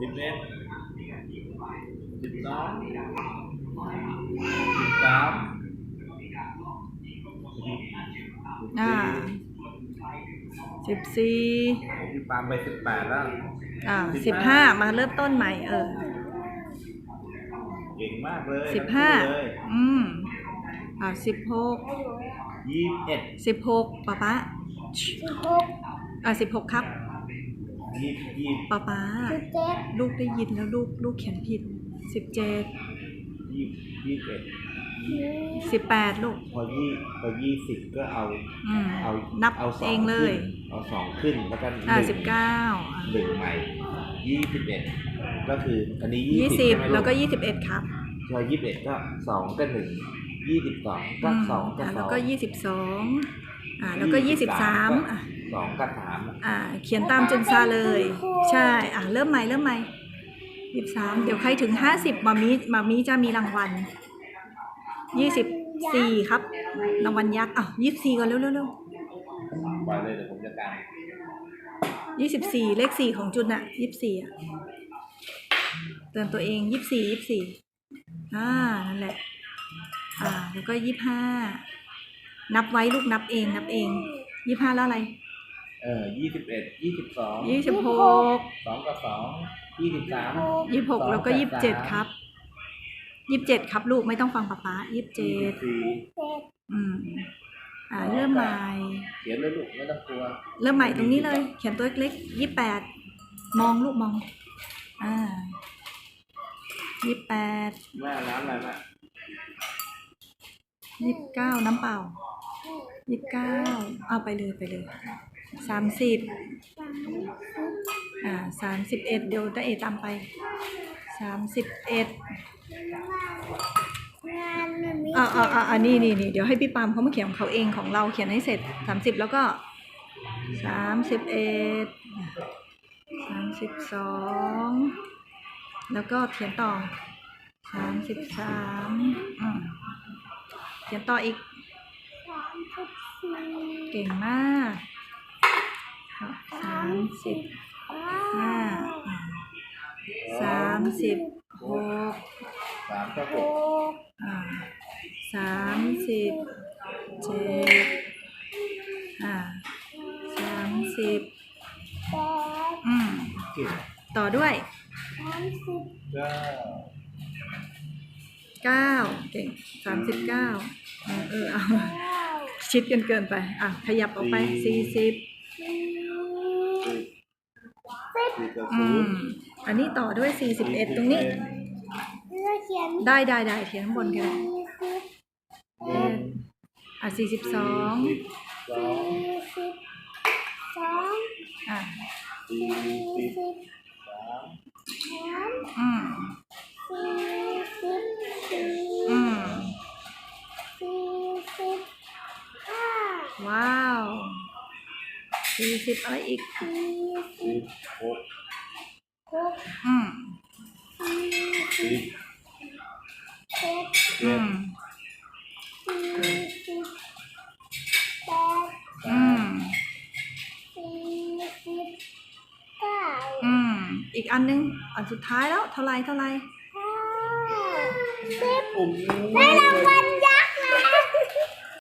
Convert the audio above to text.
สิบเอ็ดสิบสองสิบสามอ่าสิบสี่พี่ปาล์มไปสิบแปดแล้วอ่าสิบห้ามาเริ่มต้นใหม่เออเก่งมากเลยสิบห้าทั้งคู่เลยอืมอ่าสิบหกยี่สิบเอ็ดสิบหกป๊าป๊าสิบหกอ่าสิบหกครับ ยี่สิบยี่สิบป๊าป๊าสิบเจ็ดลูกได้ยินแล้วลูกลูกเขียนผิดสิบเจ็ดยี่สิบยี่สิบเอ็ดสิบแปดลูก พอยี่พอยี่สิบก็เอาอืมเอานับเอาสเองเลย ขึ้นเอาสองขึ้นแล้วก็หนึ่งอ่าสิบเก้าหนึ่งใหม่ยี่สิบเอ็ดก็คืออันนี้ยี่ยี่สิบใช่ไหมแล้วก็ยี่สิบเอ็ดครับพอยี่สิบเอ็ดก็สองก็หนึ่งยี่สิบสองก็อืมสองก็อ่าสแล้วองก็ยี่สิบสองอ่าแล้วก็ยี่สิบสามอะ สองก็สามอ่า เขียนตามจุนซาเลย ใช่ อ่าเริ่มใหม่เริ่มใหม่ยี่สามเดี๋ยวใครถึงห้าสิบมามีมามีจะมีรางวัลยี่สิบสี่ครับ รางวัลยักษ์อะยี่สิบสี่ก่อนเร็วเร็วเร็วไปเลยเดี๋ยวผมจะการยี่สิบสี่เลขสี่ของจุนอะยี่สิบสี่อะเตือนตัวเองยี่สิบสี่ยี่สิบสี่อ่านั่นแหละ อ่า แล้วก็ยี่ห้านับไว้ลูกนับเองนับเองยี่ห้าแล้วอะไร เออยี่สิบเอ็ดยี่สิบสองยี่สิบหกสองกับสองยี่สิบสามยี่หกแล้วก็ยี่สิบเจ็ดครับยี่สิบเจ็ดครับลูกไม่ต้องฟังป๊าป๊ายี่สิบเจ็ยี่สิดบสี่เจ็ดอืมอ่าเริ่มใหม่เขียนเลยลูกไม่ต้องกลัวเริ่มใหม่ตรงนี้เลย เขียนตัวเล็กยี่สิบแปดมองลูกมอง อ่ายี่สิบแปดแม่น้ำอะไรแม่ ยี่สิบเก้าน้ำเปล่ายี่สิบเก้าเอาไปเลยไปเลยสามสิบอ่าสามสิบเอ็ดเดี๋ยวตาเอตามไปสามสิบเอ็ดอ่าอ่าอ่าอ่านี่นี่นี่เดี๋ยวให้พี่ปามเขามาเขียนของเขาเองของเราเขียนให้เสร็จสามสิบแล้วก็สามสิบเอ็ดสามสิบสองแล้วก็เขียนต่อสามสิบสามอืม ขียนต่ออีก เก่งมากสามสิบห้าสามสิบหกสามก็หหกสามสิบเจ็ดสามสิบแปดต่อด้วยสามสิบเก้า เก้าเก่งสามสิบเก้าเออเอาชิดกันเกินไป อะ ขยับออกไปสี่สิบสิบสี่กับอืศูนมย์อันนี้ต่อด้วยสี่สิบเอ็ดตรงนี้ ได้ได้ได้เขียนข้างบนกันสิบเอ็ดอะสี่สิบสองสี่สิบสองอะสี่สิบสามอืม ว้าวสี่สิบอะไรอีกสี่สิสิบบหกหกอืมสี่สิสิบบเจ็ดเจ็อืดมสี่สิบแปดอืมสี่สิบเก้าอืมอีกอันนึงอันสุดท้ายแล้วเท่าไรเท่าไรห้าสิบโอ้โหได้รางวัล